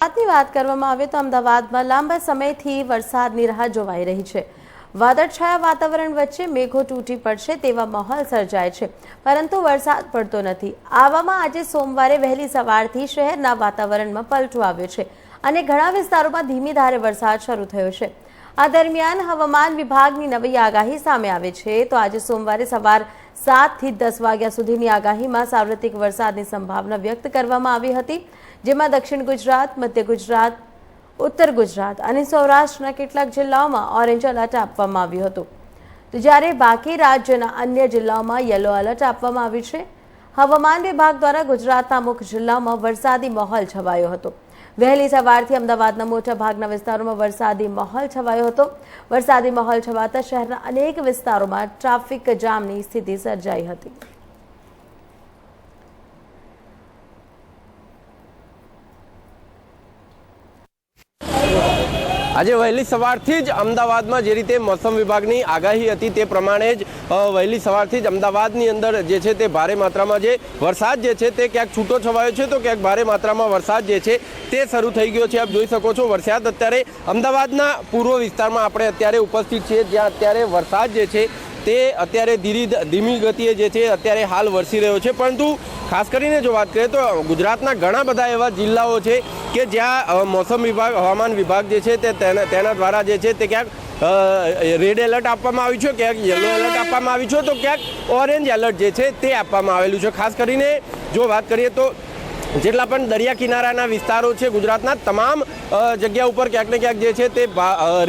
વરસાદની વાત કરવામાં આવે તો અમદાવાદમાં લાંબા સમયથી વરસાદની રાહ જોવાઈ રહી છે. વાદળછાયા વાતાવરણ વચ્ચે મેઘો તૂટી પડશે તેવા માહોલ સર્જાય છે. પરંતુ વરસાદ પડતો નથી. આવામાં આજે સોમવારે વહેલી સવારથી શહેરના વાતાવરણમાં પલટો આવ્યો છે અને ઘણા વિસ્તારોમાં ધીમી ધારે વરસાદ શરૂ થયો છે. આ દરમિયાન હવામાન વિભાગની નવી આગાહી સામે આવે છે. તો આજે સોમવારે સવાર સાતથી દસ વાગ્યા સુધીની આગાહીમાં સાર્વત્રિક વરસાદની સંભાવના વ્યક્ત કરવામાં આવી હતી, જેમાં દક્ષિણ ગુજરાત, મધ્ય ગુજરાત, ઉત્તર ગુજરાત અને સૌરાષ્ટ્રના કેટલાક જિલ્લાઓમાં ઓરેન્જ એલર્ટ આપવામાં આવ્યું હતું. તો જ્યારે બાકી રાજ્યના અન્ય જિલ્લાઓમાં યલો એલર્ટ આપવામાં આવ્યું છે, હવામાન વિભાગ દ્વારા ગુજરાતના અમુક જિલ્લાઓમાં વરસાદી માહોલ છવાયો હતો. વહેલી સવારથી અમદાવાદના મોટા ભાગના વિસ્તારોમાં વરસાદી માહોલ છવાયો હતો. વરસાદી માહોલ છવાતા શહેરના અનેક વિસ્તારોમાં ટ્રાફિક જામની સ્થિતિ સર્જાઈ હતી. આજે વહેલી સવારથી જ અમદાવાદમાં જે રીતે મોસમ વિભાગની આગાહી હતી તે પ્રમાણે જ વહેલી સવારથી જ અમદાવાદની અંદર જે છે તે ભારે માત્રામાં જે વરસાદ જે છે તે ક્યાંક છૂટો છવાયો છે તો ક્યાંક ભારે માત્રામાં વરસાદ જે છે તે શરૂ થઈ ગયો છે. આપ જોઈ શકો છો વરસાદ અત્યારે અમદાવાદના પૂર્વ વિસ્તારમાં આપણે અત્યારે ઉપસ્થિત છીએ, જ્યાં અત્યારે વરસાદ જે છે તે અત્યારે ધીરી ધીમી ગતિએ જે છે અત્યારે હાલ વરસી રહ્યો છે. પરંતુ ખાસ કરીને જો વાત કરીએ તો ગુજરાતના ઘણા બધા એવા જિલ્લાઓ છે કે જ્યાં મોસમ વિભાગ હવામાન વિભાગ જે છે તે તેના તેના દ્વારા જે છે તે ક્યાંક રેડ એલર્ટ આપવામાં આવ્યું છે ક્યાંક યલો એલર્ટ આપવામાં આવ્યું છે તો ક્યાંક ઓરેન્જ એલર્ટ જે છે તે આપવામાં આવેલું છે. ખાસ કરીને જો વાત કરીએ તો જેટલા પણ દરિયા કિનારાના વિસ્તારો છે ગુજરાતના તમામ જગ્યા ઉપર ક્યાંક ને ક્યાંક જે છે તે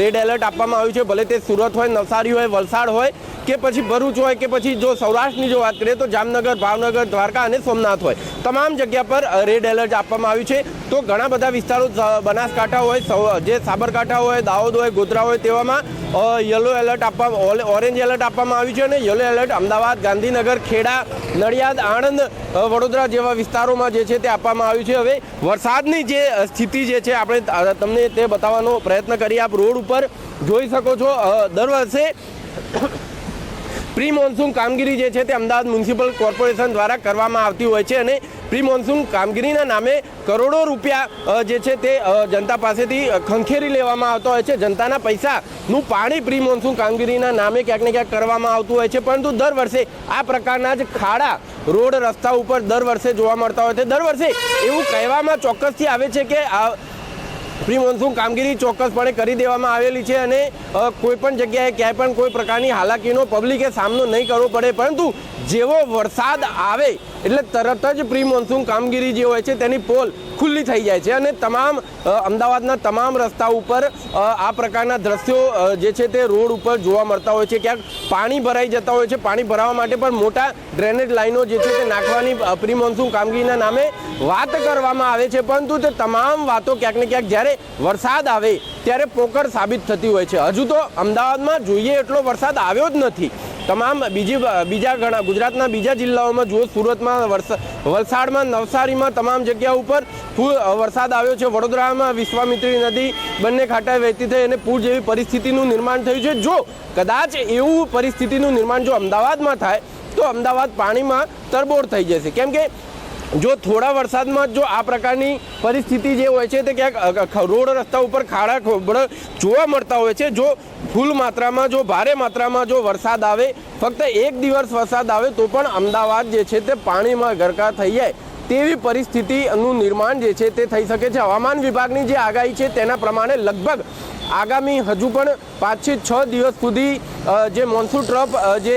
રેડ એલર્ટ આપવામાં આવ્યું છે. ભલે તે સુરત હોય નવસારી હોય વલસાડ હોય કે પછી ભરૂચ હોય કે પછી જો સૌરાષ્ટ્રની જો વાત કરીએ તો જામનગર ભાવનગર દ્વારકા અને સોમનાથ હોય. તમામ જગ્યા પર રેડ એલર્ટ આપવામાં આવ્યું છે. તો ઘણા બધા વિસ્તારો બનાસકાંઠા હોય જે સાબરકાંઠા હોય, દાહોદ હોય, ગોધરા હોય, તેવામાં યલો એલર્ટ આપવા ઓરેન્જ એલર્ટ આપવામાં આવ્યું છે અને યલો એલર્ટ અમદાવાદ, ગાંધીનગર, ખેડા, નડિયાદ, આણંદ વડોદરા જેવા વિસ્તારોમાં જે છે તે આપવામાં આવ્યું છે. હવે વરસાદની જે સ્થિતિ જે છે, આપણે તમને તે બતાવવાનો પ્રયત્ન કરીએ. આપ રોડ ઉપર જોઈ શકો છો દર વર્ષે પ્રી મોન્સૂન કામગીરી જે છે તે અમદાવાદ મ્યુનિસિપલ કોર્પોરેશન દ્વારા કરવામાં આવતી હોય છે અને પ્રી મોન્સૂન કામગીરીના નામે કરોડો રૂપિયા જે છે તે જનતા પાસેથી ખંખેરી લેવામાં આવતા હોય છે. જનતાના પૈસાનું પાણી પ્રી મોન્સૂન કામગીરીના નામે ક્યાંક ને ક્યાંક કરવામાં આવતું હોય છે. પરંતુ દર વર્ષે આ પ્રકારના જ ખાડા રોડ રસ્તા ઉપર દર વર્ષે જોવા મળતા હોય છે. દર વર્ષે એવું કહેવામાં ચોક્કસથી આવે છે કે પ્રી મોન્સૂન કામગીરી ચોક્કસપણે કરી દેવામાં આવેલી છે અને કોઈપણ જગ્યાએ ક્યાંય પણ કોઈ પ્રકારની હાલાકીનો પબ્લિકે સામનો નહીં કરવો પડે. પરંતુ જેવો વરસાદ આવે, એટલે તરત જ પ્રી મોન્સૂન કામગીરી જે હોય છે તેની પોલ ખુલ્લી થઈ જાય છે અને તમામ અમદાવાદના તમામ રસ્તા ઉપર આ પ્રકારના દ્રશ્યો જે છે તે રોડ ઉપર જોવા મળતા હોય છે. ક્યાંક પાણી ભરાઈ જતા હોય છે. પાણી ભરાવા માટે પણ મોટા ડ્રેનેજ લાઈનો જે છે તે નાખવાની પ્રી મોન્સૂન કામગીરીના નામે વાત કરવામાં આવે છે. પરંતુ તે તમામ વાતો ક્યાંક ને ક્યાંક જ્યારે વરસાદ આવે ત્યારે પોકળ સાબિત થતી હોય છે. હજુ તો અમદાવાદમાં જોઈએ એટલો વરસાદ આવ્યો જ નથી. તમામ બીજી બીજા ઘણા, ગુજરાતના બીજા જિલ્લાઓમાં જુઓ, સુરતમાં વલસાડમાં, નવસારીમાં તમામ જગ્યા ઉપર વરસાદ આવ્યો છે. વડોદરામાં વિશ્વામિત્રી નદી બંને ખાંટાએ વહેતી થઈ અને પૂર જેવી પરિસ્થિતિનું નિર્માણ થયું છે. જો કદાચ એવું પરિસ્થિતિનું નિર્માણ જો અમદાવાદમાં થાય, તો અમદાવાદ પાણીમાં તરબોળ થઈ જશે. કેમ કે જો થોડા વરસાદમાં જ આ પ્રકારની પરિસ્થિતિ જે હોય છે તે ક્યાંક રોડ રસ્તા ઉપર ખાડા ખોબડ જોવા મળતા હોય છે, જો ફૂલ માત્રામાં, જો ભારે માત્રામાં જો વરસાદ આવે, ફક્ત એક દિવસ વરસાદ આવે, તો પણ અમદાવાદ જે છે તે પાણીમાં ગરકા થઈ જાય. તેવી પરિસ્થિતિનું નિર્માણ જે છે તે થઈ શકે છે. હવામાન વિભાગની જે આગાહી છે તેના પ્રમાણે લગભગ આગામી હજુ પણ પાંચથી છ દિવસ સુધી જે મોન્સૂન ટ્રફ જે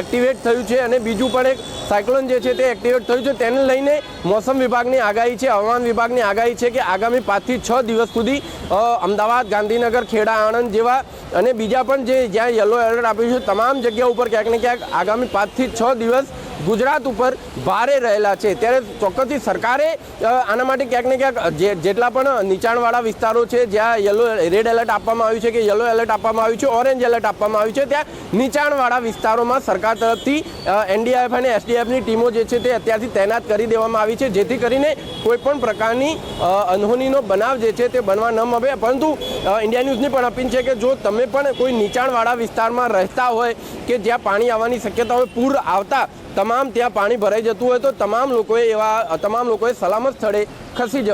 એક્ટિવેટ થયું છે અને બીજું પણ એક સાયક્લોન જે છે તે એક્ટિવેટ થયું છે, તેને લઈને મોસમ વિભાગની આગાહી છે, હવામાન વિભાગની આગાહી છે કે આગામી પાંચથી છ દિવસ સુધી અમદાવાદ, ગાંધીનગર, ખેડા, આણંદ જેવા અને બીજા પણ જે જ્યાં યલો એલર્ટ આપ્યું છે, તમામ જગ્યા ઉપર ક્યાંક ને ક્યાંક આગામી પાંચથી છ દિવસ ગુજરાત ઉપર ભારે રહેલા છે. ત્યારે ચોક્કસથી સરકારે આના માટે ક્યાંક ને ક્યાંક જે, જેટલા પણ નીચાણવાળા વિસ્તારો છે, જ્યાં યલો, રેડ એલર્ટ આપવામાં આવ્યું છે કે યલો એલર્ટ આપવામાં આવ્યું છે, ઓરેન્જ એલર્ટ આપવામાં આવ્યું છે, ત્યાં નીચાણવાળા વિસ્તારોમાં સરકાર તરફથી એનડીઆરએફ અને એસડીએફની ટીમો જે છે તે અત્યારથી તૈનાત કરી દેવામાં આવી છે, જેથી કરીને કોઈ પણ પ્રકારની અનહોનીનો બનાવ જે છે તે બનવા ન મળે. પરંતુ ઇન્ડિયા ન્યૂઝની પણ અપીલ છે કે જો તમે પણ કોઈ નીચાણવાળા વિસ્તારમાં રહેતા હોય કે જ્યાં પાણી આવવાની શક્યતા હોય પૂર આવતા તમામ ત્યાં પાણી ભરાઈ જતું હોય તો તમામ લોકોએ એવા, તમામ લોકોએ સલામત સ્થળે ખસી જવું.